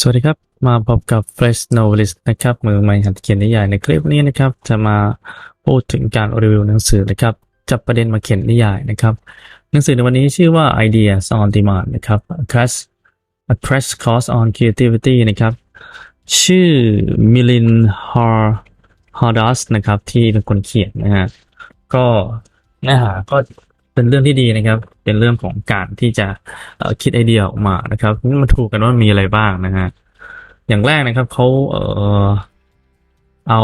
สวัสดีครับ มาพบกับ Fresh Novelist นะครับ มือใหม่หัดเขียนนิยายในคลิปนี้นะครับ จะมาพูดถึงการรีวิวหนังสือนะครับ จับประเด็นมาเขียนนิยายนะครับ หนังสือในวันนี้ชื่อว่า Ideas on Demand นะครับ A crash A crash course on creativity นะครับ ชื่อมิลินฮาร์ฮาร์ดัสนะครับ ที่เป็นคนเขียนนะฮะก็เนื้อหาก็ เป็นเรื่องที่ดีนะครับ เป็นเรื่องของการที่จะคิดไอเดียออกมานะครับนี่มาถูกกันว่ามีอะไรบ้างนะฮะอย่างแรกนะครับเขาเออเอา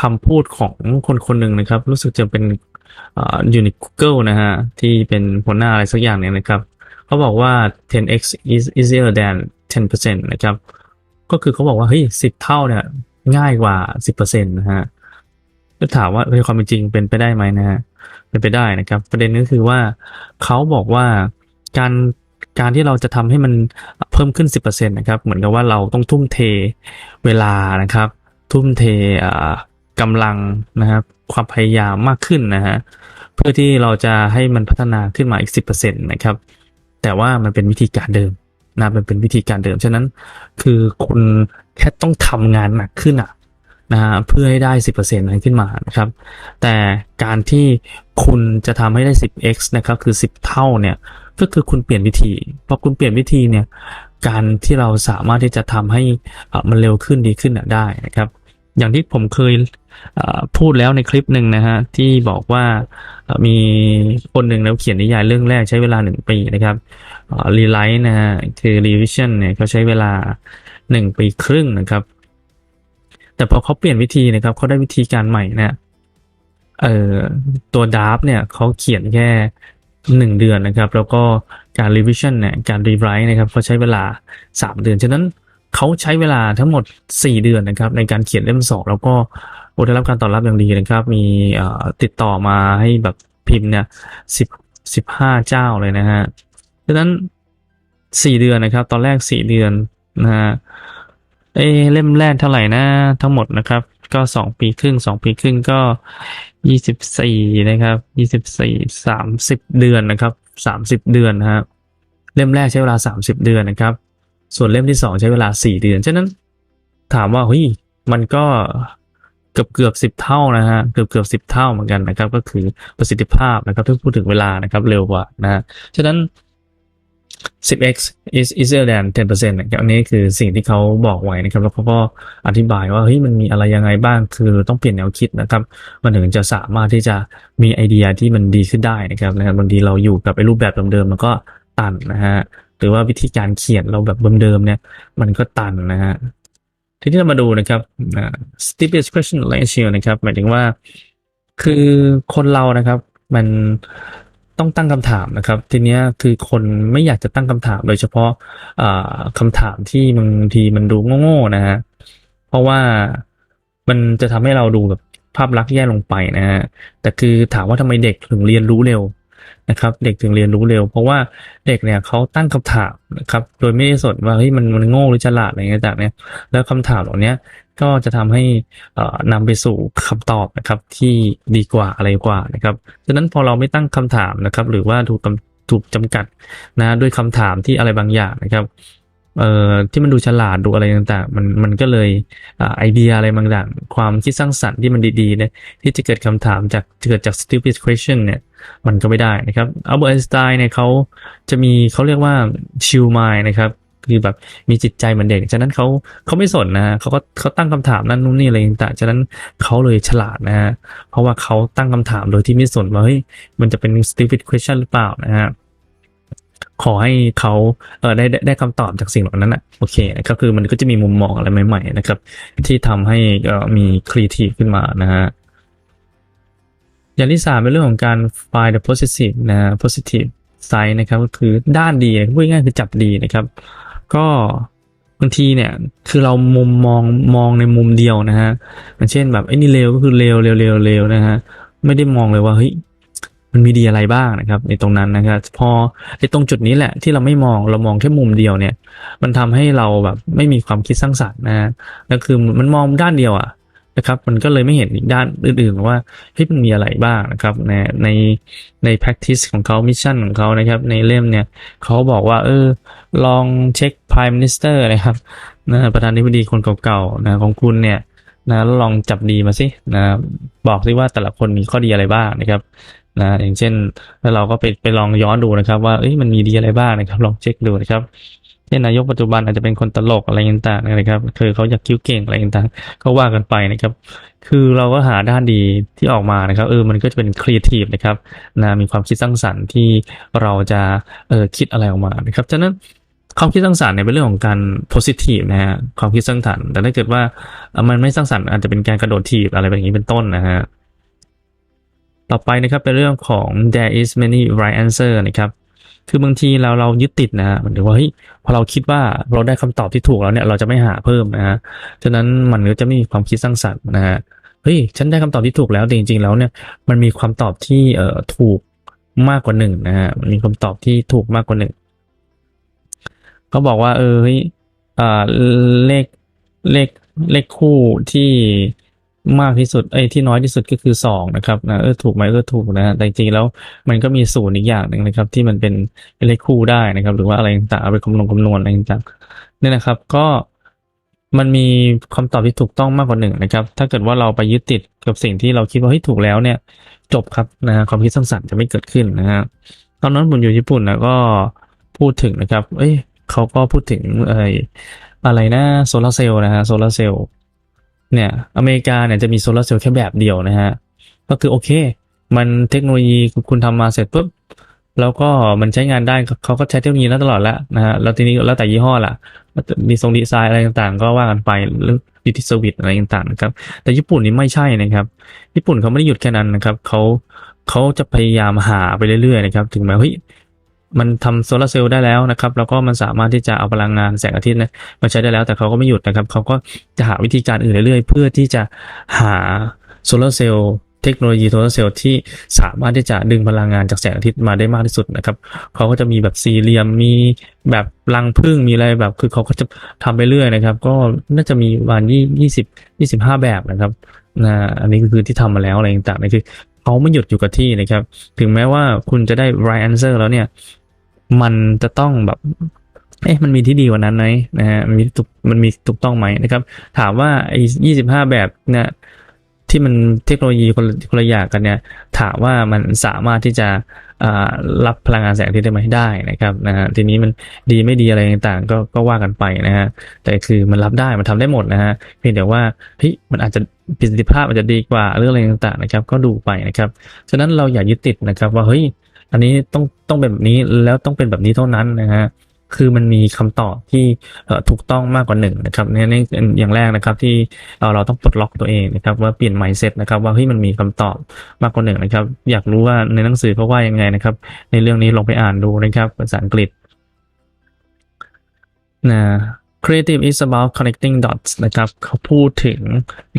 คำพูดของคนคนหนึ่งนะครับ รู้สึกจะเป็นอยู่ใน Google นะฮะที่เป็นหัวหน้าอะไรสักอย่างเนี่ยนะครับเขาบอกว่า 10x is easier than 10%นะครับ ก็คือเขาบอกว่าเฮ้ย10เท่าเนี่ยง่ายกว่า 10%นะฮะก็ถามว่าในความเป็นจริงเป็นไปได้ไหมนะฮะ เป็นไปได้นะครับ ประเด็นก็คือว่าเขาบอกว่าการการที่เราจะทำให้มันเพิ่มขึ้น 10%นะครับ เหมือนกับว่าเราต้องทุ่มเทเวลานะครับ ทุ่มเทอ่ากำลังนะครับ ความพยายามมากขึ้นนะฮะเพื่อที่เราจะให้มันพัฒนาขึ้นมาอีก 10%นะครับ แต่ว่ามันเป็นวิธีการเดิมนะมันเป็นวิธีการเดิม ฉะนั้นคือคุณแค่ต้องทำงานหนักขึ้นอะ นะฮะเพื่อให้ได้ 10%นั้นขึ้นมานะครับ แต่การที่คุณจะทำให้ได้ 10x นะครับคือ 10 เท่าเนี่ยก็คือคุณเปลี่ยนวิธีพอคุณเปลี่ยนวิธีเนี่ยการที่เราสามารถที่จะทำให้มันเร็วขึ้นดีขึ้นได้นะครับ อย่างที่ผมเคยพูดแล้วในคลิปหนึ่งนะฮะที่บอกว่ามีคนหนึ่งแล้วเขียนนิยายเรื่องแรกใช้เวลาหนึ่งปีนะครับรีไลท์นะฮะคือรีวิชั่นเนี่ยเขาใช้เวลาหนึ่งปีครึ่งนะครับ แต่พอเขาเปลี่ยนวิธีนะครับเขาได้วิธีการใหม่นะเอ่อตัวดาร์ฟเนี่ยเขาเขียนแค่หนึ่งเดือนนะครับ แล้วก็การ revision เนี่ยการ rewrite นะครับเขาใช้เวลาสามเดือน ฉะนั้นเขาใช้เวลาทั้งหมดสี่เดือนนะครับ ในการเขียนเล่มสองแล้วก็ได้รับการตอบรับอย่างดีนะครับ มีติดต่อมาให้แบบพิมพ์เนี่ยสิบสิบห้าเจ้าเลยนะฮะฉะนั้นสี่เดือนนะครับ ตอนแรกสี่เดือนนะฮะ เอเล่มแรกเท่าไหร่นะทั้งหมดนะครับ ก็สองปีครึ่งสองปีครึ่งก็ยี่สิบสี่นะครับยี่สิบสี่สามสิบเดือนนะครับสามสิบเดือนนะฮะเล่มแรกใช้เวลาสามสิบเดือนนะครับ ส่วนเล่มที่สองใช้เวลาสี่เดือนฉะนั้นถามว่าเฮ้ยมันก็เกือบเกือบสิบเท่านะฮะเกือบเกือบสิบเท่าเหมือนกันนะครับ ก็คือประสิทธิภาพนะครับถ้าพูดถึงเวลานะครับเร็วกว่านะฉะนั้น 10x is easier than 10%นะครับอันนี้คือสิ่งที่เขาบอกไว้นะครับ แล้วเขาก็อธิบายว่าเฮ้ยมันมีอะไรยังไงบ้าง คือต้องเปลี่ยนแนวคิดนะครับ มันถึงจะสามารถที่จะมีไอเดียที่มันดีขึ้นได้นะครับนะครับบางทีเราอยู่กับไอ้รูปแบบเดิมๆมันก็ตันนะฮะหรือว่าวิธีการเขียนเราแบบเดิมๆเนี่ย มันก็ตันนะฮะทีนี้เรามาดูนะครับ stupid question ratio นะครับ หมายถึงว่าคือคนเรานะครับ มัน ต้องตั้งคำถามนะครับ ทีเนี้ยคือคนไม่อยากจะตั้งคำถาม โดยเฉพาะอ่าคำถามที่บางทีมันดูโง่ๆนะฮะเพราะว่ามันจะทำให้เราดูแบบภาพลักษณ์แย่ลงไปนะฮะแต่คือถามว่าทำไมเด็กถึงเรียนรู้เร็วนะครับ เด็กถึงเรียนรู้เร็ว เพราะว่าเด็กเนี่ยเขาตั้งคำถามนะครับ โดยไม่ได้สนว่าเฮ้ยมันมันโง่หรือฉลาดอะไรเงี้ยต่างเนี่ยแล้วคำถามเหล่านี้ ก็จะทำให้เอ่อนำไปสู่คำตอบนะครับที่ดีกว่าอะไรกว่านะครับฉะนั้นพอเราไม่ตั้งคำถามนะครับ หรือว่าถูกถูกจำกัดนะด้วยคำถามที่อะไรบางอย่างนะครับเอ่อที่มันดูฉลาดดูอะไรต่างๆ มันมันก็เลยอไอเดียอะไรบางอย่าง ความคิดสร้างสรรค์ที่มันดีๆเนี่ยที่จะเกิดคำถามจากเกิดจาก stupid question เนี่ยมันก็ไม่ได้นะครับอัลเบิร์ตไอน์สไตน์เนี่ยเขาจะมีเขาเรียกว่าชิลมายนะครับ คือแบบมีจิตใจเหมือนเด็ก ฉะนั้นเขาเขาไม่สนนะฮะเขาก็เขาตั้งคำถามนั่นนู่นนี่อะไรต่างๆฉะนั้นเขาเลยฉลาดนะฮะเพราะว่าเขาตั้งคำถามโดยที่ไม่สนว่าเฮ้ยมันจะเป็น stupid question หรือเปล่านะฮะขอให้เขาเออได้ได้คำตอบจากสิ่งเหล่านั้นอะโอเคนะครับคือมันก็จะมีมุมมองอะไรใหม่ ๆ นะครับ ที่ทำให้เอ่อมี creative ขึ้นมานะฮะอย่างที่สามเป็นเรื่องของการ find the positive นะ positive side นะครับก็คือด้านดีพูดง่ายๆคือจับดีนะครับ ก็บางทีเนี่ยคือเรามุมมองมองในมุมเดียวนะฮะอย่างเช่นแบบไอ้นี่เลวก็คือเลวเลวเลวเลวนะฮะไม่ได้มองเลยว่าเฮ้ยมันมีดีอะไรบ้างนะครับ ในตรงนั้นนะครับพอไอ้ตรงจุดนี้แหละที่เราไม่มองเรามองแค่มุมเดียวเนี่ย มันทำให้เราแบบไม่มีความคิดสร้างสรรค์นะฮะแล้วคือมันมองด้านเดียวอะ นะครับ มันก็เลยไม่เห็นอีกด้านอื่นๆ ว่าเฮ้ยมันมีอะไรบ้างนะครับในในใน practice ของเขา mission ของเขานะครับ ในเล่มเนี่ยเขาบอกว่า เออ ลองเช็ค prime minister นะครับนะประธานาธิบดีคนเก่าๆนะของคุณเนี่ยนะลองจับดีมาสินะบอกสิว่าแต่ละคนมีข้อดีอะไรบ้างนะครับนะอย่างเช่นแล้วเราก็ไปไปลองย้อนดูนะครับ ว่าเอ้ยมันมีดีอะไรบ้างนะครับ ลองเช็คดูนะครับ ช่นนายกปัจจุบันอาจจะเป็นคนตลกอะไรต่างๆนะครับ คือเขาอยากคิ้วเก่งอะไรต่างๆก็ว่ากันไปนะครับ คือเราก็หาด้านดีที่ออกมานะครับ เออมันก็จะเป็นครีเอทีฟนะครับนะมีความคิดสร้างสรรค์ที่เราจะเออคิดอะไรออกมานะครับฉะนั้นความคิดสร้างสรรค์เนี่ยเป็นเรื่องของการ positive นะฮะความคิดสร้างสรรค์แต่ถ้าเกิดว่ามันไม่สร้างสรรค์อาจจะเป็นการกระโดดถีบอะไรแบบนี้เป็นต้นนะฮะต่อไปนะครับเป็นเรื่องของ there is many right answer นะครับ คือบางทีเราเรายึดติดนะฮะหมันว่าเฮ้ยพอเราคิดว่าเราได้คำตอบที่ถูกแล้วเนี่ยเราจะไม่หาเพิ่มนะฮะฉะนั้นมันก็จะไม่มีความคิดสร้างสรรค์นะฮะเฮ้ยฉันได้คำตอบที่ถูกแล้วแต่จริงๆแล้วเนี่ยมันมีความตอบที่เอ่อถูกมากกว่าหนึ่งนะฮะมันมีคำตอบที่ถูกมากกว่าหนึ่งเขาบอกว่าเออเฮ้ยอ่าเลขเลขเลขคู่ที่ มากที่สุดไอ้ยที่น้อยที่สุดก็คือสองนะครับนะเออถูกไหมเออถูกนะฮะแต่จริงๆแล้วมันก็มีศูนย์อีกอย่างหนึ่งนะครับ ที่มันเป็นเลขคู่ได้นะครับ หรือว่าอะไรต่างๆเอาไปคำนวณคำนวณอะไรต่างๆเนี่ยนะครับ ก็มันมีคำตอบที่ถูกต้องมากกว่าหนึ่งนะครับ ถ้าเกิดว่าเราไปยึดติดกับสิ่งที่เราคิดว่าเฮ้ยถูกแล้วเนี่ย จบครับนะฮะความคิดสร้างสรรค์จะไม่เกิดขึ้นนะฮะตอนนั้นผมอยู่ญี่ปุ่นนะก็พูดถึงนะครับ เอ้ยเขาก็พูดถึงเอ่ยอะไรนะโซลาเซลล์นะฮะโซลาเซลล์ เนี่ยอเมริกาเนี่ยจะมีโซลาร์เซลล์แค่แบบเดียวนะฮะ ก็คือโอเค มันเทคโนโลยีคุณทำมาเสร็จปุ๊บแล้วก็มันใช้งานได้เขาก็ใช้เทคโนโลยีนั้นตลอดแล้วนะฮะแล้วทีนี้แล้วแต่ยี่ห้อละดีทรงดีไซน์อะไรต่างๆ ก็ว่ากันไปเรื่อดิจิทัลวิตอะไรต่างๆนะครับ แต่ญี่ปุ่นนี่ไม่ใช่นะครับ ญี่ปุ่นเขาไม่ได้หยุดแค่นั้นนะครับเขาเขาจะพยายามหาไปเรื่อยๆนะครับ ถึงแม้เฮ้ย มันทำโซลาร์เซลล์ได้แล้วนะครับแล้วก็มันสามารถที่จะเอาพลังงานแสงอาทิตย์นะมาใช้ได้แล้วแต่เขาก็ไม่หยุดนะครับเขาก็จะหาวิธีการอื่นเรื่อยๆ เพื่อที่จะหาโซลาร์เซลล์เทคโนโลยีโซลาร์เซลล์ที่สามารถที่จะดึงพลังงานจากแสงอาทิตย์มาได้มากที่สุดนะครับเขาก็จะมีแบบสี่เหลี่ยมมีแบบรังผึ้งมีอะไรแบบ คือเขาก็จะทำไปเรื่อยนะครับ ก็น่าจะมีประมาณยี่ยี่สิบยี่สิบห้าแบบนะครับนะอันนี้ก็คือที่ทำมาแล้วอะไรต่างๆนี่คือเขาไม่หยุดอยู่กับที่นะครับ ถึงแม้ว่าคุณจะได้ right answer แล้วเนี่ย มันจะต้องแบบเอ๊ะมันมีที่ดีกว่านั้นไหมนะฮะมันมีถูกมันมีถูกต้องไหมนะครับ ถามว่าไอ้ยี่สิบห้าแบบเนี่ยที่มันเทคโนโลยีคนคนละอย่างกันเนี่ย ถามว่ามันสามารถที่จะอ่ารับพลังงานแสงอาทิตย์ได้ไหมได้นะครับนะฮะทีนี้มันดีไม่ดีอะไรต่างๆ ก็ก็ว่ากันไปนะฮะแต่คือมันรับได้มันทำได้หมดนะฮะเพียงแต่ว่าเฮ้ยมันอาจจะประสิทธิภาพอาจจะดีกว่าเรื่องอะไรต่างๆนะครับ ก็ดูไปนะครับฉะนั้นเราอย่ายึดติดนะครับ ว่าเฮ้ย อันนี้ต้องต้องเป็นแบบนี้แล้วต้องเป็นแบบนี้เท่านั้นนะฮะคือมันมีคำตอบที่ถูกต้องมากกว่าหนึ่งนะครับนี่นี่เป็นอย่างแรกนะครับที่เราเราต้องปลดล็อกตัวเองนะครับว่าเปลี่ยน mindset นะครับว่าเฮ้ยมันมีคำตอบมากกว่าหนึ่งนะครับ อยากรู้ว่าในหนังสือเขาว่ายังไงนะครับ ในเรื่องนี้ลองไปอ่านดูนะครับภาษาอังกฤษนะ creative is about connecting dots นะครับเขาพูดถึง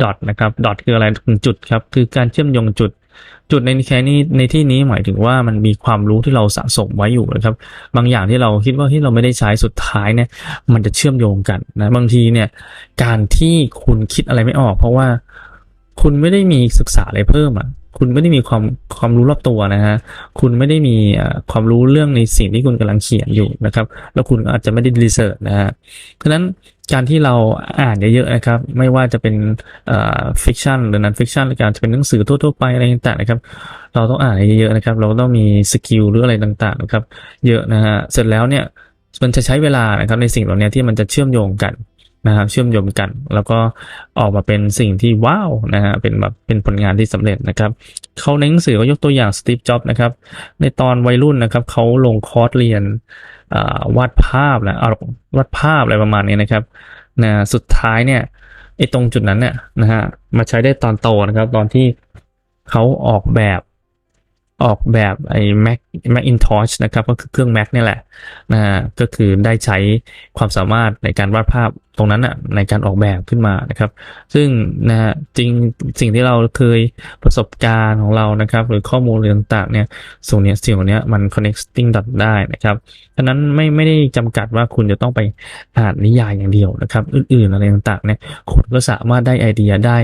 dot นะครับ dot คืออะไรจุดครับ คือการเชื่อมโยงจุด จุดในแค่นี้ในที่นี้หมายถึงว่ามันมีความรู้ที่เราสะสมไว้อยู่นะครับ บางอย่างที่เราคิดว่าที่เราไม่ได้ใช้สุดท้ายเนี่ยมันจะเชื่อมโยงกันนะบางทีเนี่ยการที่คุณคิดอะไรไม่ออก เพราะว่าคุณไม่ได้มีศึกษาอะไรเพิ่มอะ คุณไม่ได้มีความความรู้รอบตัวนะฮะคุณไม่ได้มีความรู้เรื่องในสิ่งที่คุณกำลังเขียนอยู่นะครับ แล้วคุณอาจจะไม่ได้รีเสิร์ชนะฮะฉะนั้นการที่เราอ่านเยอะๆนะครับ ไม่ว่าจะเป็นฟิกชันหรือนันฟิกชันหรือการจะเป็นหนังสือทั่วๆไปอะไรต่างๆนะครับ เราต้องอ่านเยอะๆนะครับ เราต้องมีสกิลหรืออะไรต่างๆนะครับ เยอะนะฮะเสร็จแล้วเนี่ยมันจะใช้เวลานะครับในสิ่งเหล่านี้ที่มันจะเชื่อมโยงกัน นะครับเชื่อมโยงกัน แล้วก็ออกมาเป็นสิ่งที่ว้าวนะฮะเป็นแบบเป็นผลงานที่สำเร็จนะครับเขาในหนังสือก็ยกตัวอย่างสตีฟจ็อบนะครับในตอนวัยรุ่นนะครับเขาลงคอร์สเรียนวาดภาพนะเอาวาดภาพอะไรประมาณนี้นะครับนะสุดท้ายเนี่ยไอ้ตรงจุดนั้นเนี่ยนะฮะมาใช้ได้ตอนโตนะครับ ตอนที่เขาออกแบบออกแบบไอ้ Mac Macintosh นะครับก็คือเครื่อง Mac เนี่ยแหละนะฮะก็คือได้ใช้ความสามารถในการวาดภาพตรงนั้นอะในการออกแบบขึ้นมานะครับ ซึ่งนะฮะจริงสิ่งที่เราเคยประสบการณ์ของเรานะครับ หรือข้อมูลต่างๆเนี่ยส่วนเนี้ยสิ่งเนี้ยมัน connecting ได้นะครับฉะนั้นไม่ไม่ได้จำกัดว่าคุณจะต้องไปอ่านนิยายอย่างเดียวนะครับ อื่นๆอะไรต่างๆเนี่ยคุณก็สามารถได้ไอเดียได้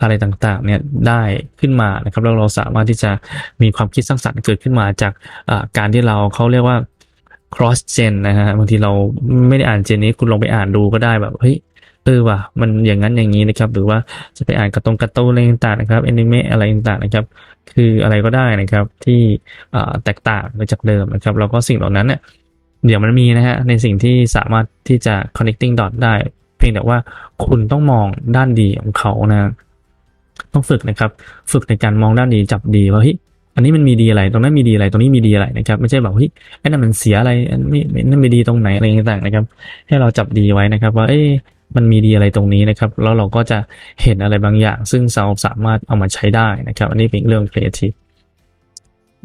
อะไรต่างๆเนี่ยได้ขึ้นมานะครับแล้วเราสามารถที่จะมีความคิดสร้างสรรค์เกิดขึ้นมาจากการที่เราเขาเรียกว่า cross gen นะฮะบางทีเราไม่ได้อ่านเจนนี้คุณลองไปอ่านดูก็ได้แบบเฮ้ยเออว่ะมันอย่างนั้นอย่างนี้นะครับ หรือว่าจะไปอ่านกร์ตงกร์ตูนอะไรต่างๆนะครับแอนิเมะอะไรต่างๆนะครับ คืออะไรก็ได้นะครับที่แตกต่างไปจากเดิมนะครับ แล้วก็สิ่งเหล่านั้นเนี่ยเดี๋ยวมันมีนะฮะในสิ่งที่สามารถที่จะ connecting dot ได้ เพียงแต่ว่าคุณต้องมองด้านดีของเขานะ ต้องฝึกนะครับ ฝึกในการมองด้านดีจับดีว่าเฮ้ย อันนี้มันมีดีอะไรตรงนั้นมีดีอะไรตรงนี้มีดีอะไรนะครับ ไม่ใช่แบบเฮ้ยไอ้นั่นมันเสียอะไรอันนี้นั่นไม่ดีตรงไหนอะไรต่างๆนะครับ ให้เราจับดีไว้นะครับ ว่าเอ้ยมันมีดีอะไรตรงนี้นะครับ แล้วเราก็จะเห็นอะไรบางอย่าง ซึ่งเราสามารถเอามาใช้ได้นะครับ อันนี้เป็นเรื่อง creative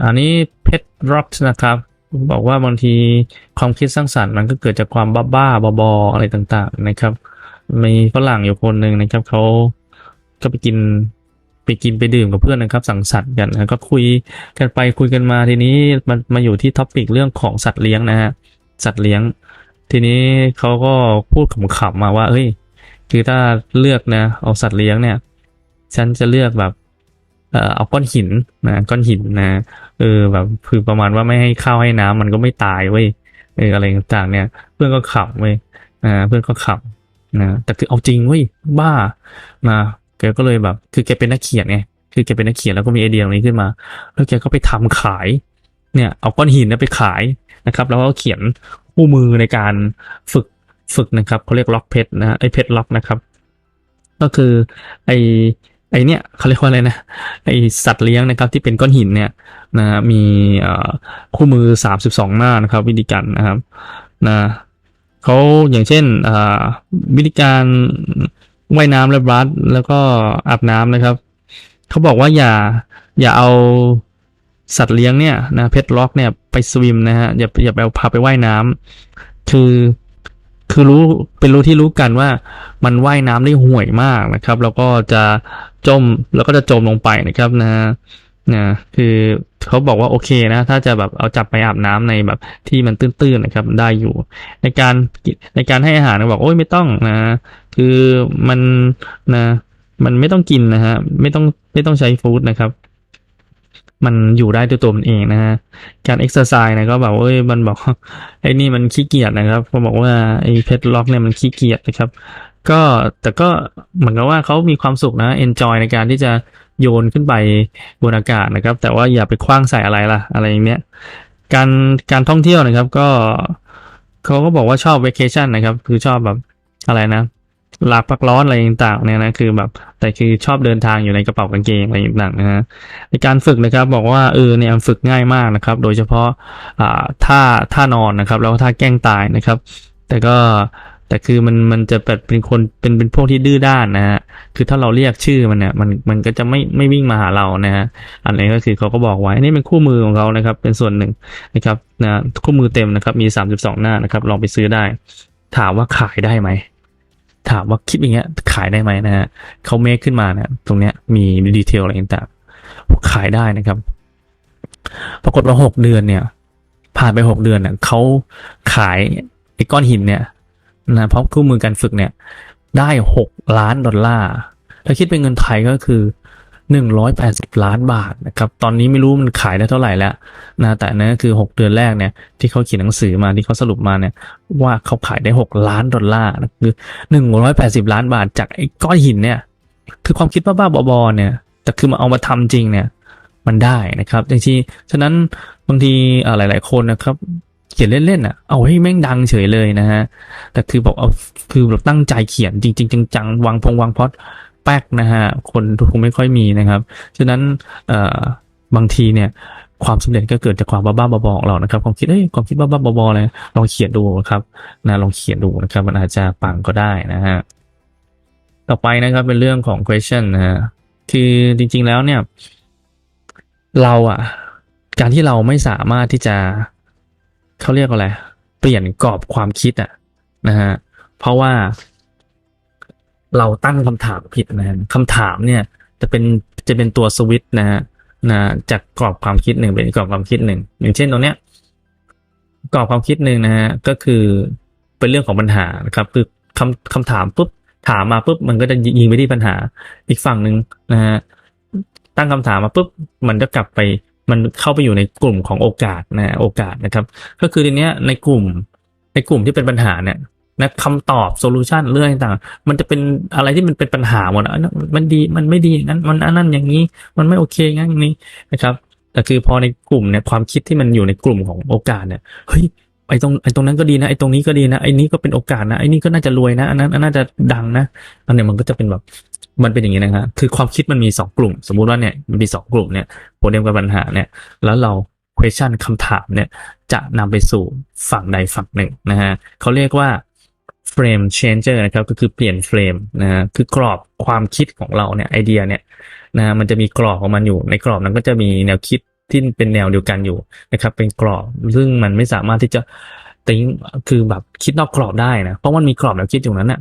อันนี้เพชรร็อกนะครับบอกว่าบางทีความคิดสร้างสรรค์มันก็เกิดจากความบ้าๆบอๆอะไรต่างๆนะครับ มีฝรั่งอยู่คนหนึ่งนะครับเขาก็ไปกิน ไปกินไปดื่มกับเพื่อนนะครับ สังสรรค์กันนะก็คุยกันไปคุยกันมาทีนี้มันมาอยู่ที่ท็อปิกเรื่องของสัตว์เลี้ยงนะฮะสัตว์เลี้ยง ทีนี้เขาก็พูดขำๆมาว่าเฮ้ยคือถ้าเลือกนะเอาสัตว์เลี้ยงเนี่ย ฉันจะเลือกแบบเอ่อเอาก้อนหินนะก้อนหินนะเออแบบคือประมาณว่าไม่ให้ข้าวให้น้ำมันก็ไม่ตายเว้ยเอออะไรต่างๆเนี่ย เพื่อนก็ขำเว้ยอ่าเพื่อนก็ขำนะแต่คือเอาจริงเว้ยบ้านะ แกก็เลยแบบ คือแกเป็นนักเขียนไงคือแกเป็นนักเขียนแล้วก็มีไอเดียตรงนี้ขึ้นมา แล้วแกก็ไปทำขาย เนี่ยเอาก้อนหินนไปขายนะครับ แล้วก็เขียนคู่มือในการฝึกฝึกนะครับเขาเรียกล็อกเพชรนะไอเพชรล็อกนะครับ ก็คือไอไอเนี่ยเขาเรียกว่าอะไรนะไอสัตว์เลี้ยงนะครับที่เป็นก้อนหินเนี่ยนะมีเอ่อคู่มือ 32 หน้านะครับ วิธีการนะครับนะเขาอย่างเช่นวิธีการ ว่ายน้ำและบลัดแล้วก็อาบน้ำนะครับ เขาบอกว่าอย่าอย่าเอาสัตว์เลี้ยงเนี่ยนะเพชรล็อกเนี่ยไปสวิมนะฮะอย่าอย่าไปพาไปว่ายน้ำคือคือรู้เป็นรู้ที่รู้กันว่ามันว่ายน้ำได้ห่วยมากนะครับ แล้วก็จะจมแล้วก็จะจมลงไปนะครับนะนะคือเขาบอกว่าโอเคนะ ถ้าจะแบบเอาจับไปอาบน้ำในแบบที่มันตื้นๆนะครับ ได้อยู่ ในการในการให้อาหารเขาบอกโอ้ยไม่ต้องนะ คือมันนะมันไม่ต้องกินนะฮะไม่ต้องไม่ต้องใช้ฟู้ดนะครับ มันอยู่ได้ด้วยตัวมันเองนะฮะการเอ็กซ์ไซส์นะก็แบบเอ้ยมันบอกไอ้นี่มันขี้เกียจนะครับเขาบอกว่าไอ้เพชรล็อกเนี่ยมันขี้เกียจนะครับก็แต่ก็เหมือนกับว่าเขามีความสุขนะเอนจอยในการที่จะโยนขึ้นไปบนอากาศนะครับ แต่ว่าอย่าไปคว้างใส่อะไรล่ะ อะไรอย่างเนี้ยการการท่องเที่ยวนะครับ ก็เขาก็บอกว่าชอบ v a c a t i o n นะครับ คือชอบแบบอะไรนะ ลาพักร้อนอะไรต่างๆเนี่ยนะคือแบบแต่คือชอบเดินทางอยู่ในกระเป๋ากางเกงอะไรต่างๆนะฮะในการฝึกนะครับบอกว่าเออเนี่ยฝึกง่ายมากนะครับ โดยเฉพาะอ่าท่าท่านอนนะครับ แล้วก็ท่าแกล้งตายนะครับ แต่ก็แต่คือมันมันจะเป็นคนเป็นเป็นพวกที่ดื้อด้านนะฮะ คือถ้าเราเรียกชื่อมันเนี่ยมันมันก็จะไม่ไม่วิ่งมาหาเรานะฮะ อันนี้ก็คือเขาก็บอกไว้ อันนี้เป็นคู่มือของเขานะครับ เป็นส่วนหนึ่งนะครับนะคู่มือเต็มนะครับ มี 32 หน้านะครับ ลองไปซื้อได้ ถามว่าขายได้ไหม ถามว่าคลิปอย่างเงี้ยขายได้ไหมนะฮะเขาเมคขึ้นมาเนี่ยตรงเนี้ยมีดีเทลอะไรต่างๆขายได้นะครับ ปรากฏว่าหกเดือนเนี่ย ผ่านไปหกเดือนเนี่ยเขาขายไอ้ก้อนหินเนี่ยนะเพราะคู่มือการฝึกเนี่ย ได้หกล้านดอลลาร์ถ้าคิดเป็นเงินไทยก็คือ หนึ่งร้อยแปดสิบล้านบาทนะครับตอนนี้ไม่รู้มันขายได้เท่าไหร่แล้วนะแต่นั่นก็คือหกเดือนแรกเนี่ยที่เขาเขียนหนังสือมาที่เขาสรุปมาเนี่ยว่าเขาขายได้หกล้านดอลลาร์นะคือหนึ่งร้อยแปดสิบล้านบาทจากไอ้ก้อนหินเนี่ยคือความคิดบ้าๆบอๆเนี่ยแต่คือมาเอามาทำจริงเนี่ยมันได้นะครับจริงๆฉะนั้นบางทีอ่าหลาย ๆ คนนะครับเขียนเล่นๆอะ เอาให้แม่งดังเฉยเลยนะฮะ แต่คือบอกเอาคือแบบตั้งใจเขียนจริง ๆ จังๆวางพงวางพอด แป๊กนะฮะคนคงไม่ค่อยมีนะครับ ฉะนั้นบางทีเนี่ยความสำเร็จก็เกิดจากความบ้าๆบอๆขอเรานะครับความคิดเอ้ยความคิดบ้าๆบอๆเลยลองเขียนดูครับนะลองเขียนดูนะครับ มันอาจจะปังก็ได้นะฮะต่อไปนะครับเป็นเรื่องของ question นะฮะคือจริง ๆแล้วเนี่ย เราอะการที่เราไม่สามารถที่จะเขาเรียกว่าอะไรเปลี่ยนกรอบความคิดอะนะฮะเพราะว่า เราตั้งคำถามผิดนะฮะคำถามเนี่ยจะเป็นจะเป็นตัวสวิตนะฮะนะจากกรอบความคิดหนึ่งเป็นกรอบความคิดหนึ่งอย่างเช่นตรงเนี้ยกรอบความคิดหนึ่งนะฮะก็คือเป็นเรื่องของปัญหานะครับ คือคำคำถามปุ๊บถามมาปุ๊บมันก็จะยิงไปที่ปัญหาอีกฝั่งหนึ่งนะฮะตั้งคำถามมาปุ๊บมันจะกลับไปมันเข้าไปอยู่ในกลุ่มของโอกาสนะฮะโอกาสนะครับ ก็คือทีเนี้ยในกลุ่มในกลุ่มที่เป็นปัญหาเนี่ย นะคำตอบโซลูชันเรื่องต่างๆมันจะเป็นอะไรที่มันเป็นปัญหาหมดอะมันดีมันไม่ดีงนั้นมันอันนั้นอย่างนี้มันไม่โอเคงั้นอย่างนี้นะครับแต่คือพอในกลุ่มเนี่ยความคิดที่มันอยู่ในกลุ่มของโอกาสเนี่ยเฮ้ยไอ้ตรงไอ้ตรงนั้นก็ดีนะไอ้ตรงนี้ก็ดีนะไอ้นี้ก็เป็นโอกาสนะไอ้นี่ก็น่าจะรวยนะอันนั้นอันน่าจะดังนะอันเนี้ยมันก็จะเป็นแบบมันเป็นอย่างนี้นะฮะคือความคิดมันมีสองกลุ่ม สมมุติว่าเนี่ยมันมีสองกลุ่มเนี่ยโปรเดมกับปัญหาเนี่ยแล้วเรา question คำถามเนี่ยจะนำไปสู่ฝั่งใดฝั่งหนึ่งนะฮะเขาเรียกว่า frame changer นะครับก็คือเปลี่ยนเฟรมนะฮะคือกรอบความคิดของเราเนี่ยไอเดียเนี่ยนะฮะมันจะมีกรอบของมันอยู่ ในกรอบนั้นก็จะมีแนวคิดที่เป็นแนวเดียวกันอยู่นะครับ เป็นกรอบซึ่งมันไม่สามารถที่จะติ้งคือแบบคิดนอกกรอบได้นะเพราะมันมีกรอบแนวคิดอยู่นั้นนะ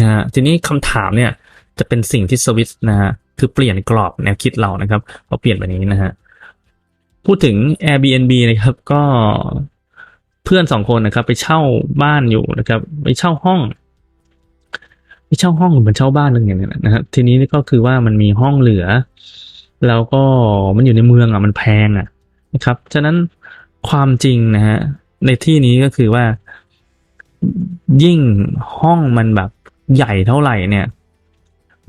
นะฮะทีนี้คำถามเนี่ยจะเป็นสิ่งที่สวิตช์นะฮะคือเปลี่ยนกรอบแนวคิดเรานะครับพอเปลี่ยนแบบนี้นะฮะพูดถึง Airbnb นะครับก็ เพื่อนสองคนนะครับ ไปเช่าบ้านอยู่นะครับ ไปเช่าห้องไปเช่าห้องหรือมันเช่าบ้านหนึงอย่างเนี้ยนะครับทีนี้ก็คือว่ามันมีห้องเหลือ แล้วก็มันอยู่ในเมืองอะมันแพงอะนะครับฉะนั้นความจริงนะฮะในที่นี้ก็คือว่ายิ่งห้องมันแบบใหญ่เท่าไหร่เนี่ย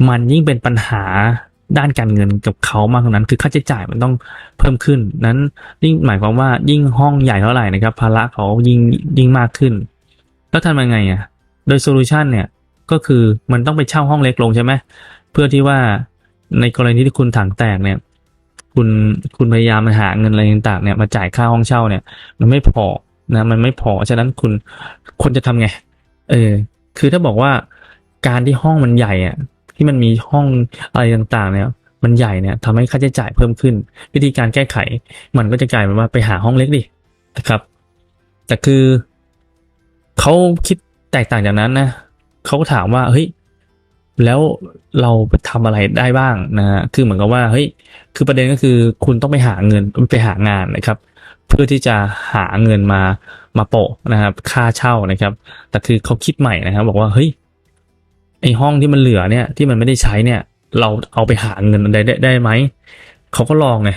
มันยิ่งเป็นปัญหา ด้านการเงินกับเขามากกว่านั้น คือค่าใช้จ่ายมันต้องเพิ่มขึ้น นั้นยิ่งหมายความว่ายิ่งห้องใหญ่เท่าไหร่นะครับภาระเขายิ่งยิ่งมากขึ้น แล้วทำยังไงอะโดยโซลูชันเนี่ยก็คือมันต้องไปเช่าห้องเล็กลงใช่ไหมเพื่อที่ว่าในกรณีที่คุณถังแตกเนี่ยคุณคุณพยายามหาเงินอะไรต่างๆเนี่ยมาจ่ายค่าห้องเช่าเนี่ย มันไม่พอนะมันไม่พอฉะนั้นคุณควรจะทำไง เออ คือถ้าบอกว่าการที่ห้องมันใหญ่อะ ที่มันมีห้องอะไรต่างๆ เนี่ยมันใหญ่เนี่ยทำให้ค่าใช้จ่ายเพิ่มขึ้น วิธีการแก้ไข มันก็จะกลายเป็นว่าไปหาห้องเล็กดินะครับ แต่คือเขาคิดแตกต่างจากนั้นนะเขาก็ถามว่าเฮ้ยแล้วเราไปทำอะไรได้บ้างนะฮะคือเหมือนกับว่าเฮ้ยคือประเด็นก็คือคุณต้องไปหาเงินไปหางานนะครับ เพื่อที่จะหาเงินมามาโปะนะครับ ค่าเช่านะครับ แต่คือเขาคิดใหม่นะครับ บอกว่าเฮ้ย ไอห้องที่มันเหลือเนี่ยที่มันไม่ได้ใช้เนี่ย เราเอาไปหาเงินได้ได้ได้ไหมเขาก็ลองไง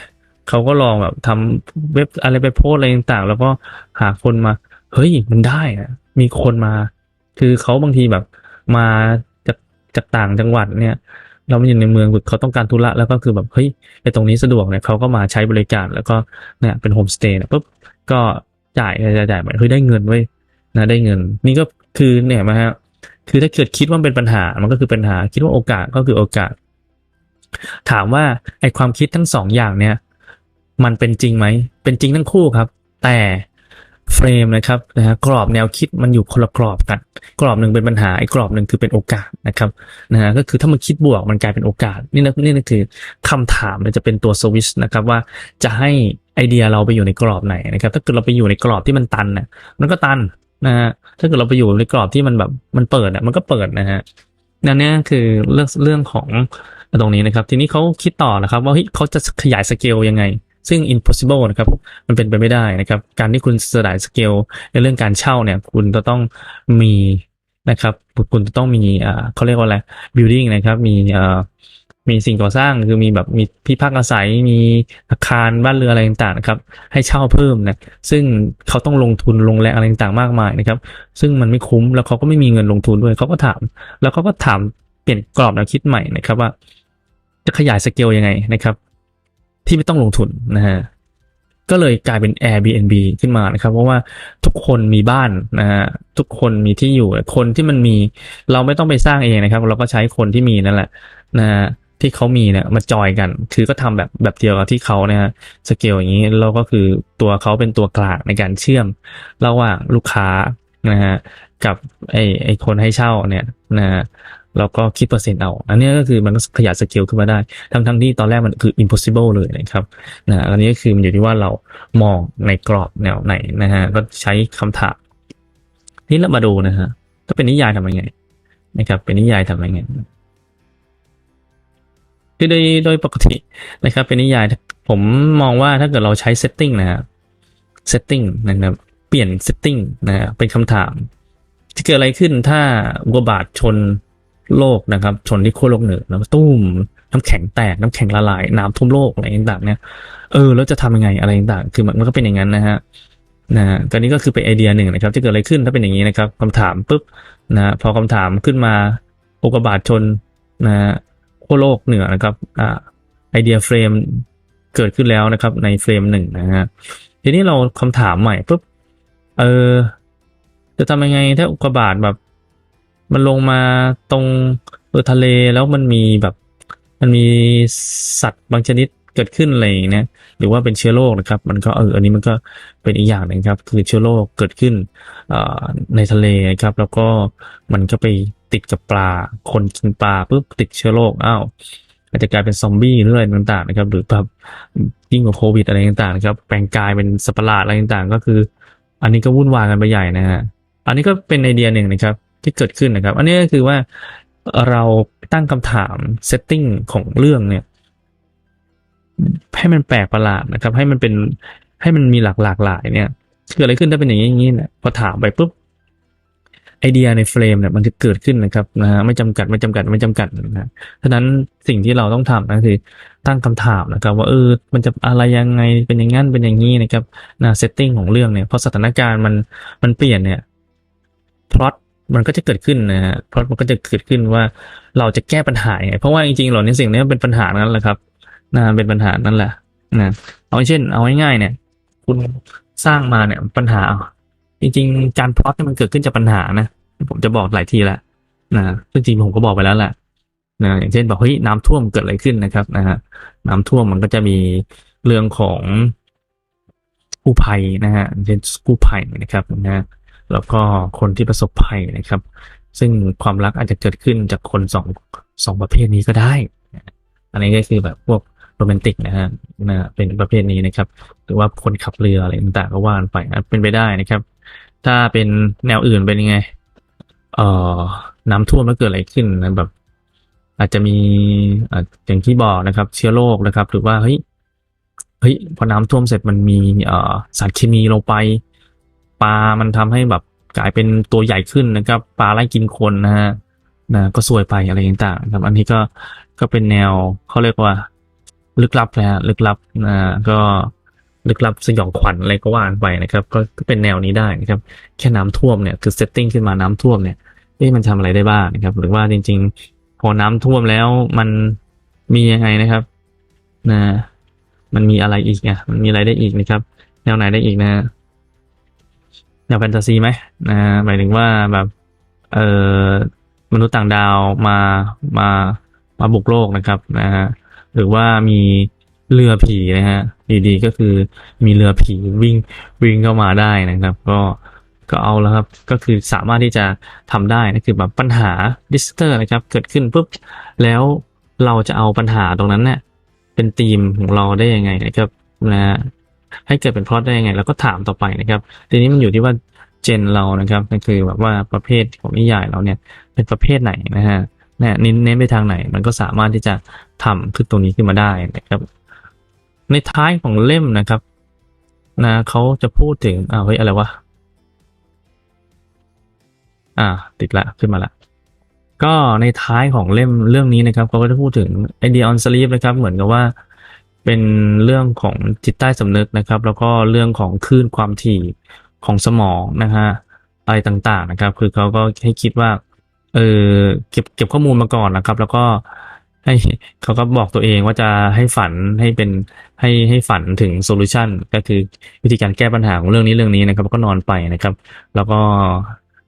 เขาก็ลองแบบทำเว็บอะไรไปโพสอะไรต่างๆ แล้วก็หาคนมา เฮ้ยมันได้อะมีคนมา คือเขาบางทีแบบมาจากจากต่างจังหวัดเนี่ย เราไม่อยู่ในเมืองเขาต้องการธุระแล้วก็คือแบบเฮ้ยไอตรงนี้สะดวกเนี่ยเขาก็มาใช้บริการแล้วก็เนี่ยเป็นโฮมสเตย์เนี่ยปุ๊บก็จ่ายจ่ายจ่ายไปเฮ้ยได้เงินไว้ยนะได้เงิน นี่ก็คือเนี่ยมาฮะ คือถ้าเกิดคิดว่าเป็นปัญหามันก็คือปัญหา คิดว่าโอกาสก็คือโอกาส ถามว่าไอความคิดทั้งสองอย่างเนี่ย มันเป็นจริงไหม เป็นจริงทั้งคู่ครับ แต่เฟรมนะครับนะฮะกรอบแนวคิดมันอยู่คนละกรอบกัน กรอบหนึ่งเป็นปัญหาไอีกรอบหนึ่งคือเป็นโอกาสนะครับนะฮะก็คือถ้ามันคิดบวกมันกลายเป็นโอกาส นี่นะนี่นะคือคำถามมันจะเป็นตัวสวิชนะครับว่าจะให้ไอเดียเราไปอยู่ในกรอบไหนนะครับ ถ้าเกิดเราไปอยู่ในกรอบที่มันตันเนี่ยมันก็ตันนะฮะ ถ้าเกิดเราไปอยู่ในกรอบที่มันแบบมันเปิดอะมันก็เปิดนะฮะนั่นนี่คือเรื่องเรื่องของตรงนี้นะครับ ทีนี้เขาคิดต่อนะครับ ว่าเฮ้ยเขาจะขยายสเกลยังไง ซึ่ง impossible นะครับ มันเป็นไปไม่ได้นะครับ การที่คุณสลายสเกลในเรื่องการเช่าเนี่ย คุณจะต้องมีนะครับ คุณจะต้องมีอ่าเขาเรียกว่าอะไร building นะครับ มีอ่า มีสิ่งก่อสร้างคือมีแบบมีที่พักอาศัยมีอาคารบ้านเรือนอะไรต่างๆนะครับให้เช่าเพิ่มนะซึ่งเขาต้องลงทุนลงแรงอะไรต่างๆมากมายนะครับ ซึ่งมันไม่คุ้มแล้วเขาก็ไม่มีเงินลงทุนด้วยเขาก็ถาม แล้วเขาก็ถามเปลี่ยนกรอบแนวคิดใหม่นะครับว่า จะขยายสเกลยังไงนะครับ ที่ไม่ต้องลงทุนนะฮะก็เลยกลายเป็น Airbnb ขึ้นมานะครับ เพราะว่าทุกคนมีบ้านนะฮะทุกคนมีที่อยู่คนที่มันมีเราไม่ต้องไปสร้างเองนะครับ เราก็ใช้คนที่มีนั่นแหละนะฮะ ที่เขามีเนี่ยมาจอยกัน คือก็ทำแบบแบบเดียวกับที่เขาเนี่ยสเกลอย่างนี้แล้วก็คือตัวเขาเป็นตัวกลางในการเชื่อมระหว่างลูกค้านะฮะกับไอไอคนให้เช่าเนี่ยนะฮะแล้วก็คิดเปอร์เซ็นต์เอา อันนี้ก็คือมันก็ขยายสเกลขึ้นมาได้ ทั้งทั้งที่ตอนแรกมันคือ impossible เลยนะครับนะอันนี้ก็คือมันอยู่ที่ว่าเรามองในกรอบแนวไหนนะฮะ ก็ใช้คำถามนี่เรามาดูนะฮะก็เป็นนิยายทำยังไงนะครับ เป็นนิยายทำยังไง คือโดยโดยปกตินะครับ เป็นนิยายผมมองว่าถ้าเกิดเราใช้ setting นะฮะ setting นะครับ เปลี่ยน setting นะเป็นคำถาม จะเกิดอะไรขึ้นถ้าอุกกาบาตชนโลกนะครับ ชนที่ขั้วโลกเหนือแล้วตุ้มน้ำแข็งแตกน้ำแข็งละลายน้ำท่วมโลกอะไรต่างๆเนี่ยเออแล้วจะทำยังไงอะไรต่างๆคือมันก็เป็นอย่างนั้นนะฮะนะฮะก็นี้ก็คือเป็นไอเดียหนึ่งนะครับ จะเกิดอะไรขึ้นถ้าเป็นอย่างนี้นะครับคำถามปุ๊บนะฮะพอคำถามขึ้นมาอุกกาบาตชนนะฮะ ขั้วโลกเหนือนะครับอ่าไอเดียเฟรมเกิดขึ้นแล้วนะครับ ในเฟรมหนึ่งนะฮะทีนี้เราคำถามใหม่ปุ๊บเออจะทำยังไงถ้าอุกกาบาตแบบ มันลงมาตรงเออทะเลแล้วมันมีแบบ มันมีสัตว์บางชนิด เกิดขึ้นอะไรอย่างเงี้ยหรือว่าเป็นเชื้อโรคนะครับ มันก็เอออันนี้มันก็เป็นอีกอย่างหนึ่งครับ คือเชื้อโรคเกิดขึ้นในทะเลครับ แล้วก็มันก็ไปติดกับปลา คนกินปลาปุ๊บติดเชื้อโรคอ้าวอาจจะกลายเป็นซอมบี้หรืออะไรต่างๆนะครับ หรือแบบยิ่งกว่าโควิดอะไรต่างๆนะครับแปลงกายเป็นสัตว์ประหลาดอะไรต่างๆ ก็คือ อันนี้ก็วุ่นวายกันไปใหญ่นะฮะอันนี้ก็เป็นไอเดียหนึ่งนะครับ ที่เกิดขึ้นนะครับ อันนี้ก็คือว่าเราตั้งคำถามเซตติ้งของเรื่องเนี่ย ให้มันแปลกประหลาดนะครับ ให้มันเป็นให้มันมีหลากหลากหลายเนี่ยเกิดอะไรขึ้นถ้าเป็นอย่างนี้อย่างนี้เนี่ยพอถามไปปุ๊บไอเดียในเฟรมเนี่ยมันจะเกิดขึ้นนะครับนะฮะไม่จำกัดไม่จำกัดไม่จำกัดนะฉะนั้นสิ่งที่เราต้องทำก็คือตั้งคำถามนะครับ ว่าเออมันจะอะไรยังไงเป็นอย่างนั้นเป็นอย่างนี้นะครับนะเซตติ้งของเรื่องเนี่ยพอสถานการณ์มันมันเปลี่ยนเนี่ยพล็อตมันก็จะเกิดขึ้นนะฮะพล็อตมันก็จะเกิดขึ้นว่าเราจะแก้ปัญหาไงเพราะว่าจริงๆเหล่านี้สิ่งนี้เป็นปัญหานั้นแหละครับ นะเป็นปัญหานั่นแหละนะเอาเช่น เอาง่ายๆเนี่ย คุณสร้างมาเนี่ยปัญหา จริงๆ การพลอตเนี่ยมันเกิดขึ้นจากปัญหานะผมจะบอกหลายทีแล้วนะซึ่งจริงผมก็บอกไปแล้วแหละนะอย่างเช่นบอกเฮ้ยน้ำท่วมเกิดอะไรขึ้นนะครับนะฮะน้ำท่วมมันก็จะมีเรื่องของกู้ภัยนะฮะเช่นกู้ภัยนะครับนะฮะแล้วก็คนที่ประสบภัยนะครับ ซึ่งความรักอาจจะเกิดขึ้นจากคนสองสองประเภทนี้ก็ได้ อันนี้ก็คือแบบพวก โรแมนติกนะฮะนะเป็นประเภทนี้นะครับ หรือว่าคนขับเรืออะไรต่างๆก็ว่านไปเป็นไปได้นะครับ ถ้าเป็นแนวอื่นเป็นยังไง เอ่อ น้ำท่วมแล้วเกิดอะไรขึ้นนะแบบ อาจจะมีอย่างที่บอกนะครับ เชื้อโรคนะครับ หรือว่าเฮ้ยเฮ้ยพอน้ำท่วมเสร็จมันมีเอ่อสารเคมีลงไปปลา มันทำให้แบบกลายเป็นตัวใหญ่ขึ้นนะครับปลาไล่กินคนนะฮะนะก็ซวยไปอะไรต่างๆครับอันนี้ก็ก็เป็นแนวเขาเรียกว่า ลึกลับนะฮะลึกลับนะก็ลึกลับสยองขวัญอะไรก็ว่านไปนะครับก็ก็เป็นแนวนี้ได้นะครับ แค่น้ำท่วมเนี่ยคือเซตติ้งขึ้นมาน้ำท่วมเนี่ยเอ๊ะมันทำอะไรได้บ้างนะครับ หรือว่าจริง ๆ พอน้ำท่วมแล้วมันมียังไงนะครับนะมันมีอะไรอีกอะมันมีอะไรได้อีกนะครับ แนวไหนได้อีกนะแนวแฟนตาซีไหมนะหมายถึงว่าแบบเอ่อมนุษย์ต่างดาวมามามาบุกโลกนะครับนะฮะ หรือว่ามีเรือผีนะฮะดีๆก็คือมีเรือผีวิ่งวิ่งเข้ามาได้นะครับ ก็ก็เอาแล้วครับก็คือสามารถที่จะทำได้นะคือแบบปัญหาดิสเตอร์นะครับ เกิดขึ้นปุ๊บแล้วเราจะเอาปัญหาตรงนั้นเนี่ยเป็นธีมของเราได้ยังไงนะครับนะฮะให้เกิดเป็นพล็อตได้ยังไง แล้วก็ถามต่อไปนะครับ ทีนี้มันอยู่ที่ว่าเจนเรานะครับก็คือแบบว่าประเภทของนิยายเราเนี่ยเป็นประเภทไหนนะฮะ เนี่ยเน้นเน้นไปทางไหน มันก็สามารถที่จะทำขึ้นตรงนี้ขึ้นมาได้นะครับ ในท้ายของเล่มนะครับนะเขาจะพูดถึงอ่าเฮ้ยอะไรวะอ่า ติดละขึ้นมาละก็ในท้ายของเล่มเรื่องนี้นะครับเขาก็จะพูดถึง idea on sleep นะครับ เหมือนกับว่าเป็นเรื่องของจิตใต้สำนึกนะครับ แล้วก็เรื่องของคลื่นความถี่ของสมองนะฮะอะไรต่างๆนะครับ คือเขาก็ให้คิดว่า เออเก็บเก็บข้อมูลมาก่อนนะครับ แล้วก็ให้เขาก็บอกตัวเองว่าจะให้ฝันให้เป็นให้ให้ฝันถึงโซลูชันก็คือวิธีการแก้ปัญหาของเรื่องนี้เรื่องนี้นะครับแล้วก็นอนไปนะครับ แล้วก็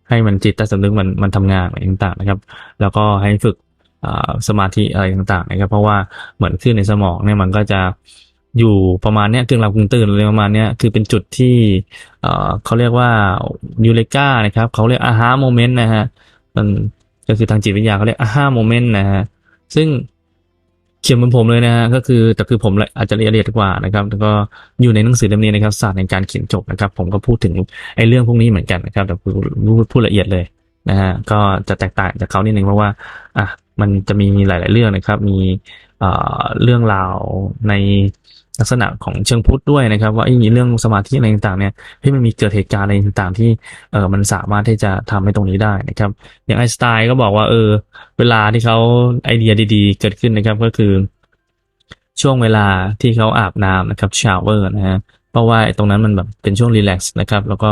ให้มันจิตใต้สำนึกมันมันทำงานอะไรต่างๆนะครับ แล้วก็ให้ฝึกสมาธิอะไรต่างๆนะครับ เพราะว่าเหมือนขึ้นในสมองเนี่ยมันก็จะอยู่ประมาณเนี้ยกึ่งหลับกึ่งตื่นอะไรประมาณเนี้ยคือเป็นจุดที่เอ่อเขาเรียกว่ายูเลกานะครับเขาเรียกอาฮาโมเมนต์นะฮะ มันก็คือทางจิตวิทยาเขาเรียก aha moment นะฮะซึ่งเขียนเหมือนผมเลยนะฮะก็คือแต่คือผมอาจจะละเอียดกว่านะครับ แล้วก็อยู่ในหนังสือเล่มนี้นะครับศาสตร์ในการเขียนจบนะครับ ผมก็พูดถึงไอ้เรื่องพวกนี้เหมือนกันนะครับแต่พูดพูดละเอียดเลยนะฮะก็จะแตกต่างจากเขานิดนึงเพราะว่าอะมันจะมีหลาย ๆ เรื่องนะครับ มีเรื่องราวในลักษณะของเชิงพุทธด้วยนะครับ ว่าไอ้เรื่องสมาธิอะไรต่างๆเนี่ยเฮ้ยมันมีเกิดเหตุการณ์อะไรต่างๆ ที่เออมันสามารถที่จะทำให้ตรงนี้ได้นะครับ อย่างไอสไตน์ก็บอกว่าเออ เวลาที่เขาไอเดียดีๆ เกิดขึ้นนะครับก็คือช่วงเวลาที่เขาอาบน้ำนะครับชาวเวอร์นะฮะเพราะว่าตรงนั้นมันแบบเป็นช่วงรีแลกซ์นะครับ แล้วก็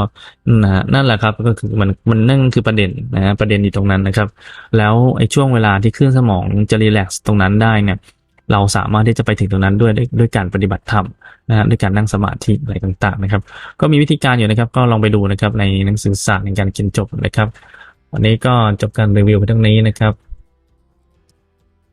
นะฮะนั่นแหละครับก็คือมันมันนั่นคือประเด็นนะฮะประเด็นอยู่ตรงนั้นนะครับ แล้วไอ้ช่วงเวลาที่คลื่นสมองจะรีแลกซ์ตรงนั้นได้เนี่ย เราสามารถที่จะไปถึงตรงนั้นด้วยด้วยวยการปฏิบัติธรรมนะฮะด้วยการนั่งสมาธิอะไรต่างๆนะครับ ก็มีวิธีการอยู่นะครับ ก็ลองไปดูนะครับในหนังสือศาสตร์ในการเขียนจบนะครับ วันนี้ก็จบการรีวิวไปทั้งนี้นะครับ